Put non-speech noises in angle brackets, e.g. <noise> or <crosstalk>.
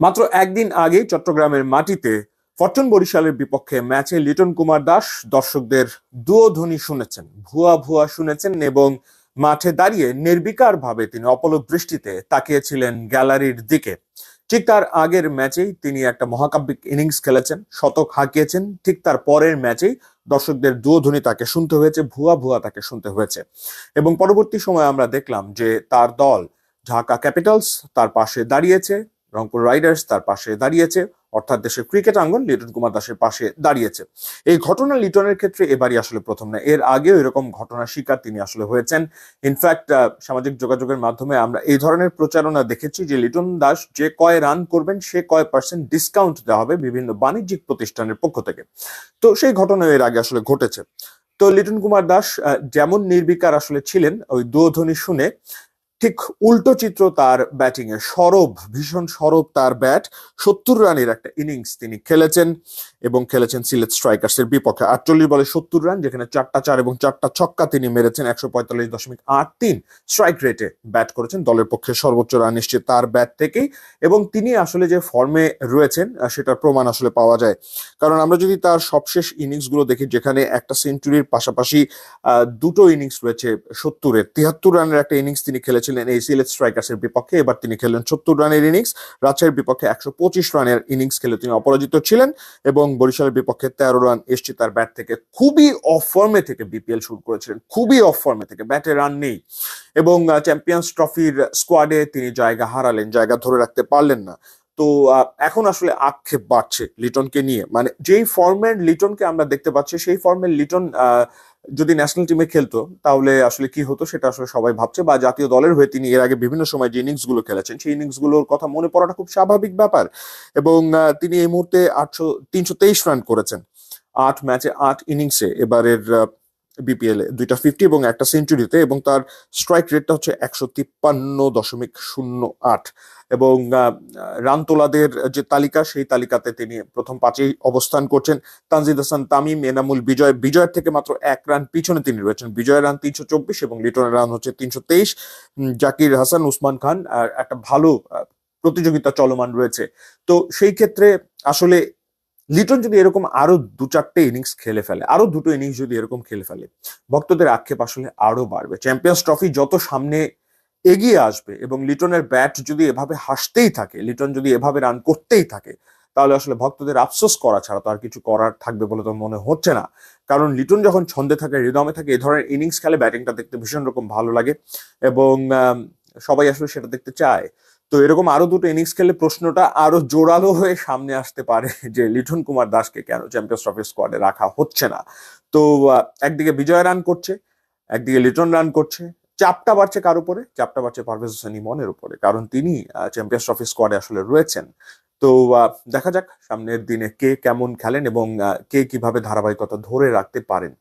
মাত্র একদিন আগেই চট্টগ্রামের মাটিতে ফরচুন বরিশালের বিপক্ষে ম্যাচে লিটন কুমার দাস দর্শকদের দুয়োধ্বনি শুনেছেন, ভুয়া ভুয়া শুনেছেন এবং মাঠে দাঁড়িয়ে নির্বিকার ভাবে তিনি অপলক দৃষ্টিতে তাকিয়েছিলেন গ্যালারির দিকে। ঠিক তার আগের ম্যাচেই তিনি একটা মহাকাব্যিক ইনিংস খেলেছেন, শতক হাঁকিয়েছেন, ঠিক তার পরের ম্যাচেই দর্শকদের দুয়োধ্বনি তাকে শুনতে হয়েছে, ভুয়া ভুয়া তাকে শুনতে হয়েছে। এবং পরবর্তী সময় আমরা দেখলাম যে তার দল ঢাকা ক্যাপিটালস তার পাশে দাঁড়িয়েছে রংপুর রাইডার্স তার পাশে দাঁড়িয়েছে, অর্থাৎ দেশের ক্রিকেট আঙ্গন লিটন কুমার দাসের পাশে দাঁড়িয়েছে। এই ঘটনা লিটনের ক্ষেত্রে এবারই আসলে প্রথম না, এর আগেও এরকম ঘটনার শিকার তিনি আসলে হয়েছেন। ইনফ্যাক্ট সামাজিক যোগাযোগের মাধ্যমে আমরা এই ধরনের প্রচারণা দেখেছি যে লিটন দাস যে কয় রান করবেন, সে কয় পার্সেন্ট ডিসকাউন্ট দেওয়া হবে বিভিন্ন বাণিজ্যিক প্রতিষ্ঠানের পক্ষ থেকে। তো সেই ঘটনা এর আগে আসলে ঘটেছে। তো লিটন কুমার দাস যেমন নির্বিকার আসলে ছিলেন, ওই দুধ্বনি শুনে ঠিক উল্টো চিত্র তার ব্যাটিং এ সরব, ভীষণ সরব তার ব্যাট। সত্তর রানের একটা ইনিংস তিনি খেলেছেন এবং খেলেছেন সিলেট স্ট্রাইকার্স এর বিপক্ষে। আটচল্লিশ বলে সত্তর রান, যেখানে চারটা চার এবং চারটা ছক্কা তিনি মেরেছেন একশো পঁয়তাল্লিশ দশমিক আট তিন। স্ট্রাইক রেটে ব্যাট করেছেন দলের পক্ষে সর্বোচ্চ রান নিশ্চিত তার ব্যাট থেকেই। এবং তিনি আসলে যে ফর্মে রয়েছেন সেটার প্রমাণ আসলে পাওয়া যায়। কারণ আমরা যদি তার সবশেষ ইনিংসগুলো দেখি, যেখানে একটা সেঞ্চুরির পাশাপাশি দুটো ইনিংস রয়েছে সত্তরের তিয়াত্তর রানের একটা ইনিংস তিনি খেলেছিলেন এই সিলেট স্ট্রাইকার্স এর বিপক্ষে। এবার তিনি খেলেন সত্তর রানের ইনিংস, রাজশাহীর বিপক্ষে একশো পঁচিশ রানের ইনিংস খেলে তিনি অপরাজিত ছিলেন এবং বরিশালের বিপক্ষে তেরো রান এসছে তার ব্যাট থেকে। খুবই অফ ফর্মে থেকে বিপিএল শুরু করেছিলেন, খুবই অফ ফর্মে থেকে, ব্যাটে রান নেই। এবং চ্যাম্পিয়ন্স ট্রফির স্কোয়াডে তিনি জায়গা হারালেন, জায়গা ধরে রাখতে পারলেন না। তো এখন আসলে আক্ষেপ বাড়ছে লিটনকে নিয়ে। মানে যেই ফর্মের লিটনকে আমরা দেখতে পাচ্ছি, সেই ফর্মের লিটন যদি ন্যাশনাল টিমে খেলতো, তাহলে আসলে কি হতো সেটা আসলে সবাই ভাবছে বা জাতীয় দলের হয়ে তিনি এর আগে বিভিন্ন সময় যে ইনিংসগুলো খেলেছেন, সেই ইনিংসগুলোর কথা মনে পড়াটা খুব স্বাভাবিক ব্যাপার। এবং তিনি এই মুহূর্তে আটশো, তিনশো তেইশ রান করেছেন। আট ম্যাচে আট ইনিংসে এবারের বিপিএল এ। দুইটা ফিফটি এবং একটা সেঞ্চুরিতে এবং তার স্ট্রাইক রেটটা হচ্ছে একশো তিপ্পান্ন দশমিক শূন্য আট। এবং রান তোলাদের যে তালিকা, সেই তালিকাতে তিনি প্রথম পাঁচেই অবস্থান করছেন। তানজিদ হাসান তামিম, এনামুল বিজয়, বিজয়ের থেকে মাত্র এক রান পিছনে তিনি রয়েছেন। বিজয়ের রান তিনশো চব্বিশ এবং লিটনের রান হচ্ছে তিনশো তেইশ। জাকির হাসান, উসমান খান, আর একটা ভালো প্রতিযোগিতা চলমান রয়েছে। তো সেই ক্ষেত্রে আসলে লিটন যদি এরকম আরও দু চারটে ইনিংস খেলে ফেলে, আরও দুটো ইনিংস যদি এরকম খেলে ফেলে, ভক্তদের আক্ষেপ আসলে আরও বাড়বে। চ্যাম্পিয়ন্স ট্রফি যত সামনে এগিয়ে আসবে এবং লিটনের ব্যাট যদি এভাবে হাসতেই থাকে, লিটন যদি এভাবে রান করতেই থাকে, তাহলে আসলে ভক্তদের আফসোস করা ছাড়া তো আর কিছু করার থাকবে বলে তো মনে হচ্ছে না। কারণ লিটন যখন ছন্দে থাকে রিদমে থাকে এই ধরনের ইনিংস খেলে ব্যাটিংটা দেখতে ভীষণ রকম ভালো লাগে এবং সবাই আসলে সেটা দেখতে চায়। তো এরকম আরও দুটো ইনিংস খেলে প্রশ্নটা আরও জোরালো হয়ে সামনে আসতে পারে <laughs> যে লিটন কুমার দাসকে কেন চ্যাম্পিয়ন্স ট্রফি স্কোয়াডে রাখা হচ্ছে না। তো একদিকে বিজয় রান করছে, একদিকে লিটন রান করছে। চাপটা বাড়ছে কার উপরে? চাপটা বাড়ছে পারভেজ হোসেন ইমনের উপরে, কারণ তিনি চ্যাম্পিয়ন্স ট্রফি স্কোয়াডে আসলে রয়েছেন। তো দেখা যাক সামনের দিনে কে কেমন খেলেন এবং কে কীভাবে ধারাবাহিকতা ধরে রাখতে পারেন।